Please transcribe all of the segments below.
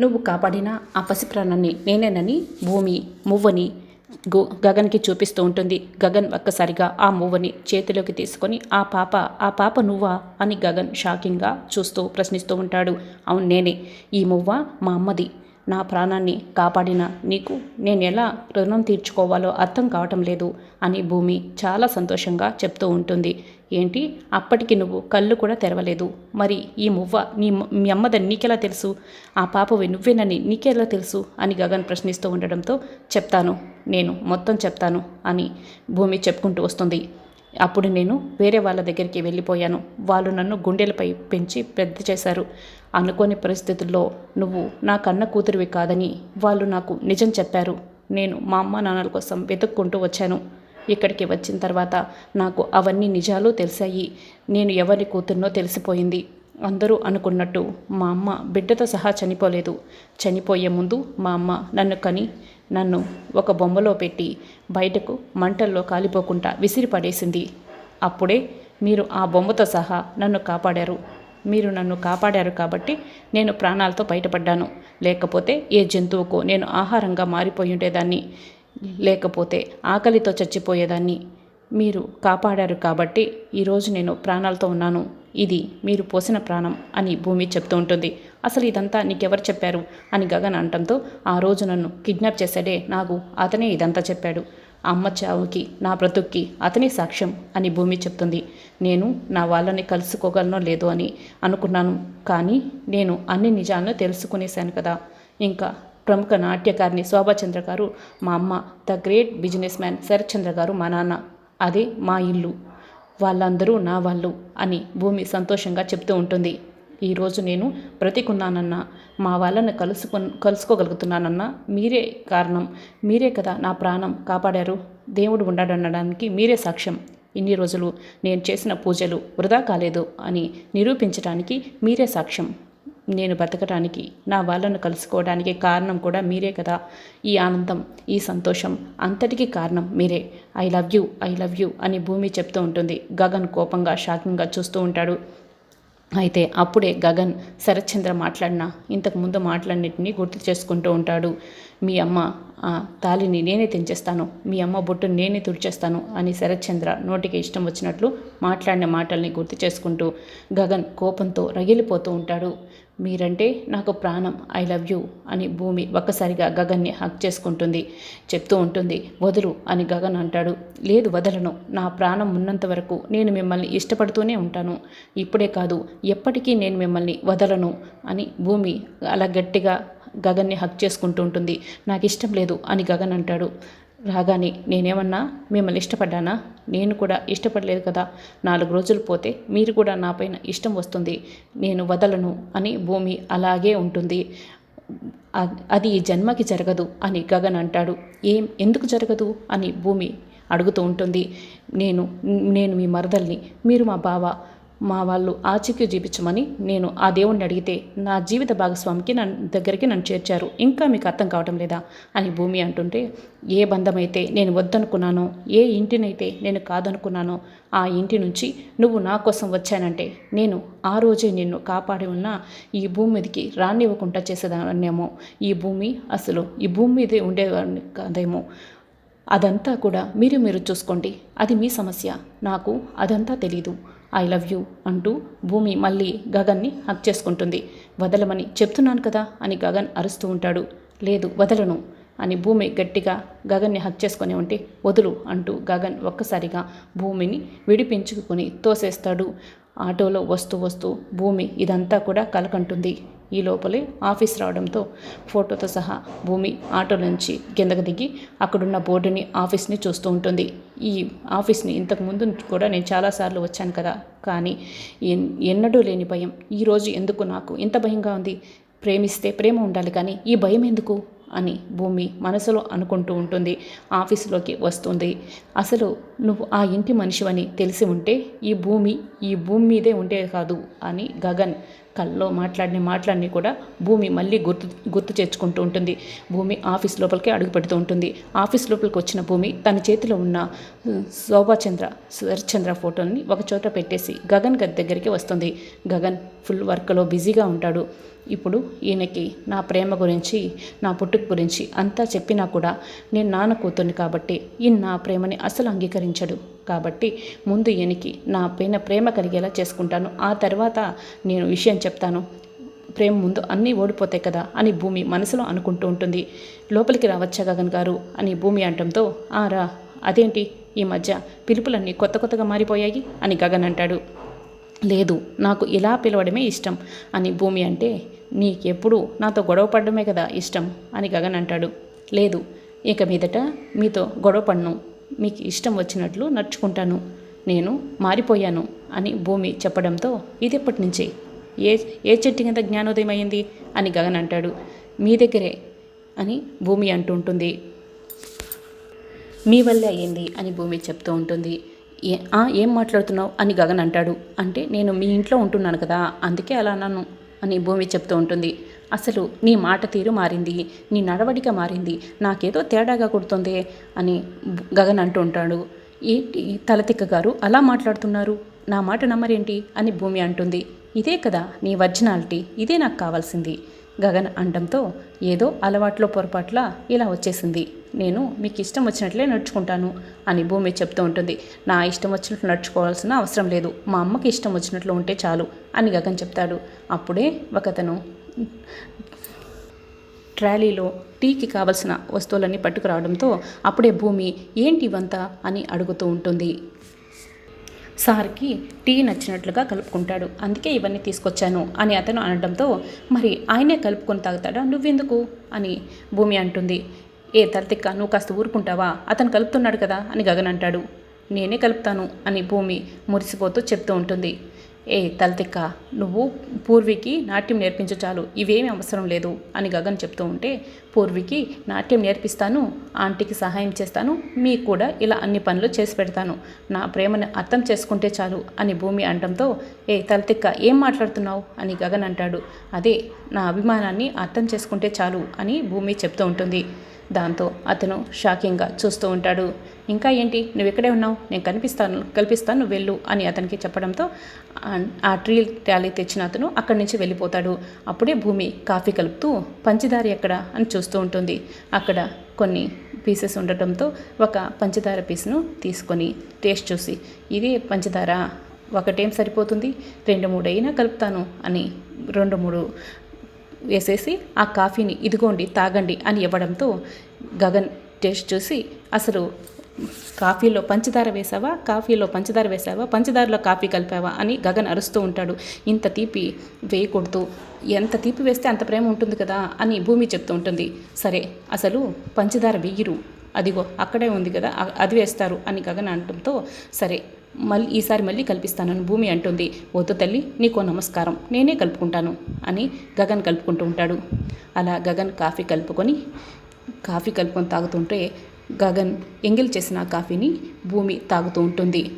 నువ్వు కాపాడిన ఆ పసిప్రాణాన్ని నేనేనని భూమి మువ్వని గో గగన్కి చూపిస్తూ ఉంటుంది. గగన్ ఒక్కసారిగా ఆ మువ్వని చేతిలోకి తీసుకొని ఆ పాప ఆ పాప నువ్వా? అని గగన్ షాకింగ్గా చూస్తూ ప్రశ్నిస్తూ ఉంటాడు. అవును నేనే. ఈ మువ్వ మా అమ్మది. నా ప్రాణాన్ని కాపాడిన నీకు నేను ఎలా రుణం తీర్చుకోవాలో అర్థం కావటం లేదు అని భూమి చాలా సంతోషంగా చెప్తూ ఉంటుంది. ఏంటి? అప్పటికి నువ్వు కళ్ళు కూడా తెరవలేదు. మరి ఈ మువ్వ నీ మీ అమ్మదని నీకెలా తెలుసు? ఆ పాపవి నువ్వేనని నీకెలా తెలుసు? అని గగన్ ప్రశ్నిస్తూ ఉండడంతో చెప్తాను నేను మొత్తం చెప్తాను అని భూమి చెప్పుకుంటూ వస్తుంది. అప్పుడు నేను వేరే వాళ్ళ దగ్గరికి వెళ్ళిపోయాను. వాళ్ళు నన్ను గుండెలపై పెంచి పెద్ద చేశారు. అనుకోని పరిస్థితుల్లో నువ్వు నా కన్న కూతురివి కాదని వాళ్ళు నాకు నిజం చెప్పారు. నేను మా అమ్మ నాన్నల కోసం వెతుక్కుంటూ వచ్చాను. ఇక్కడికి వచ్చిన తర్వాత నాకు అవన్నీ నిజాలు తెలిసాయి నేను ఎవరి కూతుర్నో తెలిసిపోయింది. అందరూ అనుకున్నట్టు మా అమ్మ బిడ్డతో సహా చనిపోలేదు. చనిపోయే ముందు మా అమ్మ నన్ను కని నన్ను ఒక బొమ్మలో పెట్టి బయటకు మంటల్లో కాలిపోకుండా విసిరి పడేసింది. అప్పుడే మీరు ఆ బొమ్మతో సహా నన్ను కాపాడారు. మీరు నన్ను కాపాడారు కాబట్టి నేను ప్రాణాలతో బయటపడ్డాను. లేకపోతే ఏ జంతువుకు నేను ఆహారంగా మారిపోయి ఉండేదాన్ని లేకపోతే ఆకలితో చచ్చిపోయేదాన్ని. మీరు కాపాడారు కాబట్టి ఈరోజు నేను ప్రాణాలతో ఉన్నాను. ఇది మీరు పోసిన ప్రాణం అని భూమి చెప్తూ ఉంటుంది. అసలు ఇదంతా నీకెవరు చెప్పారు? అని గగన్ అనటంతో ఆ రోజు నన్ను కిడ్నాప్ చేశాడే నాకు అతనే ఇదంతా చెప్పాడు. అమ్మ చావుకి నా బ్రతుక్కి అతనే సాక్ష్యం అని భూమి చెప్తుంది. నేను నా వాళ్ళని కలుసుకోగలనో లేదో అని అనుకున్నాను. కానీ నేను అన్ని నిజాలను తెలుసుకునేశాను కదా. ఇంకా ప్రముఖ నాట్యకారిణి శోభాచంద్ర గారు మా అమ్మ the great business man Sarathchandra గారు మా నాన్న అదే మా ఇల్లు. వాళ్ళందరూ నా వాళ్ళు అని భూమి సంతోషంగా చెప్తూ ఉంటుంది. ఈరోజు నేను బ్రతికున్నానన్నా మా వాళ్ళని కలుసుకు కలుసుకోగలుగుతున్నానన్నా మీరే కారణం. మీరే కదా నా ప్రాణం కాపాడారు. దేవుడు ఉన్నాడనడానికి మీరే సాక్ష్యం. ఇన్ని రోజులు నేను చేసిన పూజలు వృధా కాలేదు అని నిరూపించడానికి మీరే సాక్ష్యం. నేను బతకడానికి నా వాళ్ళను కలుసుకోవడానికి కారణం కూడా మీరే కదా. ఈ ఆనందం ఈ సంతోషం అంతటికీ కారణం మీరే. I love you I love you అని భూమి చెప్తూ ఉంటుంది. గగన్ కోపంగా షాకింగ్గా చూస్తూ ఉంటాడు. అయితే అప్పుడే గగన్ శరత్చంద్ర మాట్లాడిన ఇంతకుముందు మాటలన్నింటినీ గుర్తు చేసుకుంటూ ఉంటాడు. మీ అమ్మ ఆ తాలిని నేనే తెంచేస్తాను. మీ అమ్మ బొట్టును నేనే తుడిచేస్తాను అని శరత్చంద్ర నోటికి ఇష్టం వచ్చినట్లు మాట్లాడిన మాటల్ని గుర్తు చేసుకుంటూ గగన్ కోపంతో రగిలిపోతూ ఉంటాడు. మీరంటే నాకు ప్రాణం. ఐ లవ్ యూ అని భూమి ఒక్కసారిగా గగన్ని హక్ చేసుకుంటుంది. చెప్తూ ఉంటుంది వదులు అని గగన్ అంటాడు. లేదు వదలను. నా ప్రాణం ఉన్నంత వరకు నేను మిమ్మల్ని ఇష్టపడుతూనే ఉంటాను. ఇప్పుడే కాదు ఎప్పటికీ నేను మిమ్మల్ని వదలను అని భూమి అలా గట్టిగా గగన్ని హక్ చేసుకుంటూ ఉంటుంది. నాకు ఇష్టం లేదు అని గగన్ అంటాడు. రాగానే నేనేమన్నా మిమ్మల్ని ఇష్టపడ్డానా? నేను కూడా ఇష్టపడలేదు కదా. నాలుగు రోజులు పోతే మీరు కూడా నాపైన ఇష్టం వస్తుంది. నేను వదలను అని భూమి అలాగే ఉంటుంది. అది ఈ జన్మకి జరగదు అని గగన్ అంటాడు. ఏం ఎందుకు జరగదు అని భూమి అడుగుతూ ఉంటుంది. నేను నేను మీ మరదల్ని మీరు మా బావ మా వాళ్ళు ఆచూకీ జీపించమని నేను ఆ దేవుణ్ణి అడిగితే నా జీవిత భాగస్వామికి నన్ను దగ్గరికి నన్ను చేర్చారు. ఇంకా మీకు అర్థం కావటం లేదా? అని భూమి అంటుంటే ఏ బంధమైతే నేను వద్దనుకున్నానో ఏ ఇంటినైతే నేను కాదనుకున్నానో ఆ ఇంటి నుంచి నువ్వు నా కోసం వచ్చానంటే నేను ఆ రోజే నిన్ను కాపాడి ఉన్న ఈ భూమి మీదకి రానివ్వకుండా చేసేదాన్నేమో. ఈ భూమి అసలు ఈ భూమి మీదే ఉండేవాడిని కాదేమో. అదంతా కూడా మీరు మీరు చూసుకోండి. అది మీ సమస్య. నాకు అదంతా తెలీదు. ఐ లవ్ యూ అంటూ భూమి మళ్ళీ గగన్ని హక్ చేసుకుంటుంది. వదలమని చెప్తున్నాను కదా అని గగన్ అరుస్తూ ఉంటాడు. లేదు వదలను అని భూమి గట్టిగా గగన్ని హక్ చేసుకొని ఉంటే వదులు అంటూ గగన్ ఒక్కసారిగా భూమిని విడిపించుకుని తోసేస్తాడు. ఆటోలో వస్తూ వస్తూ భూమి ఇదంతా కూడా కలకంటుంది. ఈ లోపలే ఆఫీస్ రావడంతో ఫోటోతో సహా భూమి ఆటో నుంచి కిందకు దిగి అక్కడున్న బోర్డుని ఆఫీస్ని చూస్తూ ఉంటుంది. ఈ ఆఫీస్ని ఇంతకుముందు కూడా నేను చాలాసార్లు వచ్చాను కదా. కానీ ఎన్- ఎన్నడూ లేని భయం. ఈరోజు ఎందుకు నాకు ఇంత భయంగా ఉంది? ప్రేమిస్తే ప్రేమ ఉండాలి కానీ ఈ భయం ఎందుకు? అని భూమి మనసులో అనుకుంటూ ఉంటుంది. ఆఫీసులోకి వస్తుంది. అసలు నువ్వు ఆ ఇంటి మనిషివని తెలిసి ఉంటే ఈ భూమి ఈ భూమి మీదే ఉండే కాదు అని గగన్ కల్లో మాట్లాడిన మాటలన్నీ కూడా భూమి మళ్ళీ గుర్తు గుర్తు తెచ్చుకుంటూ ఉంటుంది. భూమి ఆఫీస్ లోపలికి అడుగు పెడుతూ ఉంటుంది. ఆఫీస్ లోపలికి వచ్చిన భూమి తన చేతిలో ఉన్న శోభాచంద్ర శరత్చంద్ర ఫోటోని ఒక చోట పెట్టేసి గగన్ గది దగ్గరికి వస్తుంది. గగన్ ఫుల్ వర్క్లో బిజీగా ఉంటాడు. ఇప్పుడు ఈయనకి నా ప్రేమ గురించి నా పుట్టుక గురించి అంతా చెప్పినా కూడా నేను నాన్న కూతుర్ని కాబట్టి ఈయన నా ప్రేమని అసలు అంగీకరించడు. కాబట్టి ముందు ఈయనకి నా పైన ప్రేమ కలిగేలా చేసుకుంటాను. ఆ తర్వాత నేను విషయం చెప్తాను. ప్రేమ ముందు అన్నీ ఓడిపోతాయి కదా అని భూమి మనసులో అనుకుంటూ ఉంటుంది. లోపలికి రావచ్చా గగన్ గారు? అని భూమి అంటంతో ఆ రా అదేంటి? ఈ మధ్య పిలుపులన్నీ కొత్త కొత్తగా మారిపోయాయి? అని గగన్ అంటాడు. లేదు నాకు ఇలా పిలవడమే ఇష్టం. అని భూమి అంటే నీకెప్పుడు నాతో గొడవ పడడమే కదా ఇష్టం అని గగన్ అంటాడు. లేదు ఇక మీదట మీతో గొడవ పడను. మీకు ఇష్టం వచ్చినట్లు నడుచుకుంటాను. నేను మారిపోయాను అని భూమి చెప్పడంతో ఇది ఎప్పటి నుంచే? ఏ ఏ చెట్టు కింద జ్ఞానోదయం అయింది? అని గగన్ అంటాడు. మీ దగ్గరే అని భూమి అంటుంటుంది మీ వల్లే అయ్యింది అని భూమి చెప్తూ ఉంటుంది. ఏ ఏం మాట్లాడుతున్నావు? అని గగన్ అంటాడు. అంటే నేను మీ ఇంట్లో ఉంటున్నాను కదా అందుకే అలా అన్నాను అని భూమి చెప్తూ ఉంటుంది. అసలు నీ మాట తీరు మారింది నీ నడవడిక మారింది నాకేదో తేడాగా కొడుతుంది అని గగన్ అంటూ ఉంటాడు. ఏంటి తలతిక్క గారు అలా మాట్లాడుతున్నారు? నా మాట నమ్మరేంటి? అని భూమి అంటుంది. ఇదే కదా నీ ఒరిజినాలిటీ ఇదే నాకు కావాల్సింది. గగన్ అండంతో ఏదో అలవాట్లో పొరపాట్ల ఇలా వచ్చేసింది. నేను మీకు ఇష్టం వచ్చినట్లే నడుచుకుంటాను అని భూమి చెప్తూ ఉంటుంది. నా ఇష్టం వచ్చినట్లు నడుచుకోవాల్సిన అవసరం లేదు. మా అమ్మకి ఇష్టం వచ్చినట్లు ఉంటే చాలు అని గగన్ చెప్తాడు. అప్పుడే ఒకతను ట్రాలీలో టీకి కావలసిన వస్తువులన్నీ పట్టుకురావడంతో అప్పుడే భూమి ఏంటి ఇవంతా? అని అడుగుతూ ఉంటుంది. సార్కి టీ నచ్చినట్లుగా కలుపుకుంటాడు. అందుకే ఇవన్నీ తీసుకొచ్చాను అని అతను అనడంతో మరి ఆయనే కలుపుకొని తాగుతాడా? నువ్వెందుకు? అని భూమి అంటుంది. ఏ తలతిక్క నువ్వు కాస్త ఊరుకుంటావా? అతను కలుపుతున్నాడు కదా అని గగన్ అంటాడు. నేనే కలుపుతాను అని భూమి మురిసిపోతూ చెప్తూ ఉంటుంది. ఏ తలతిక్క నువ్వు పూర్వికి నాట్యం నేర్పించు చాలు. ఇవేమీ అవసరం లేదు అని గగన్ చెప్తూ ఉంటే పూర్వికి నాట్యం నేర్పిస్తాను ఆంటీకి సహాయం చేస్తాను మీకు కూడా ఇలా అన్ని పనులు చేసి పెడతాను. నా ప్రేమను అర్థం చేసుకుంటే చాలు అని భూమి అనడంతో ఏ తలతిక్క ఏం మాట్లాడుతున్నావు? అని గగన్ అంటాడు. అదే నా అభిమానాన్ని అర్థం చేసుకుంటే చాలు అని భూమి చెప్తూ ఉంటుంది. దాంతో అతను షాకింగ్గా చూస్తూ ఉంటాడు. ఇంకా ఏంటి? నువ్వు ఇక్కడే ఉన్నావు? నేను కనిపిస్తాను కల్పిస్తాను నువ్వు వెళ్ళు అని అతనికి చెప్పడంతో ఆ- ఆ ట్రీ ట్యాలీ తెచ్చిన అతను అక్కడి నుంచి వెళ్ళిపోతాడు. అప్పుడే భూమి కాఫీ కలుపుతూ పంచదార ఎక్కడ? అని చూస్తూ ఉంటుంది. అక్కడ కొన్ని పీసెస్ ఉండటంతో ఒక పంచదార పీస్ను తీసుకొని టేస్ట్ చూసి ఇది పంచదార ఒకటేం సరిపోతుంది? రెండు మూడు అయినా కలుపుతాను అని రెండు మూడు వేసేసి ఆ కాఫీని ఇదిగోండి తాగండి అని ఇవ్వడంతో గగన్ టేస్ట్ చూసి అసలు కాఫీలో పంచదార వేసావా? కాఫీలో పంచదార వేసావా? పంచదారలో కాఫీ కలిపావా? అని గగన్ అరుస్తూ ఉంటాడు. ఇంత తీపి వేయకూడదు. ఎంత తీపి వేస్తే అంత ప్రేమ ఉంటుంది కదా? అని భూమి చెప్తూ ఉంటుంది. సరే అసలు పంచదార వెయ్యరు అదిగో అక్కడే ఉంది కదా అది వేస్తారు అని గగన్ అనడంతో సరే మళ్ళీ ఈసారి మళ్ళీ కల్పిస్తానని భూమి అంటుంది. వద్దు తల్లి నీకో నమస్కారం. నేనే కలుపుకుంటాను అని గగన్ కలుపుకుంటూ ఉంటాడు. అలా గగన్ కాఫీ కలుపుకొని కాఫీ కలుపుకొని తాగుతుంటే గగన్ ఎంగిల్ చేసిన కాఫీని భూమి తాగుతూ ఉంటుంది.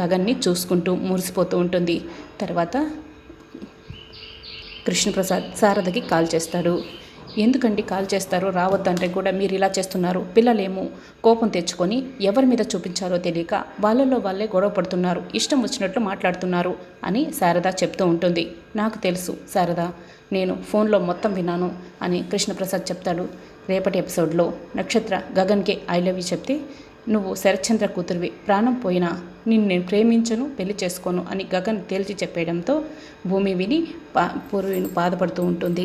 గగన్ని చూసుకుంటూ మురిసిపోతూ ఉంటుంది. తర్వాత కృష్ణప్రసాద్ శారదకి కాల్ చేస్తాడు. ఎందుకండి కాల్ చేస్తారు? రావద్దంటే కూడా మీరు ఇలా చేస్తున్నారు. పిల్లలేమో కోపం తెచ్చుకొని ఎవరి మీద చూపించాలో తెలియక వాళ్ళలో వాళ్ళే గొడవ పడుతున్నారు. ఇష్టం వచ్చినట్లు మాట్లాడుతున్నారు అని శారద చెప్తూ ఉంటుంది. నాకు తెలుసు శారద నేను ఫోన్లో మొత్తం విన్నాను అని కృష్ణప్రసాద్ చెప్తాడు రేపటి ఎపిసోడ్లో. నక్షత్ర గగన్కి ఐ లవ్ యూ చెప్తే నువ్వు శరత్చంద్ర కూతురివి. ప్రాణం పోయినా నిన్ను నేను ప్రేమించను పెళ్ళి చేసుకోను అని గగన్ తేల్చి చెప్పేయడంతో భూమి విని పా పూర్వీని బాధపడుతూ ఉంటుంది.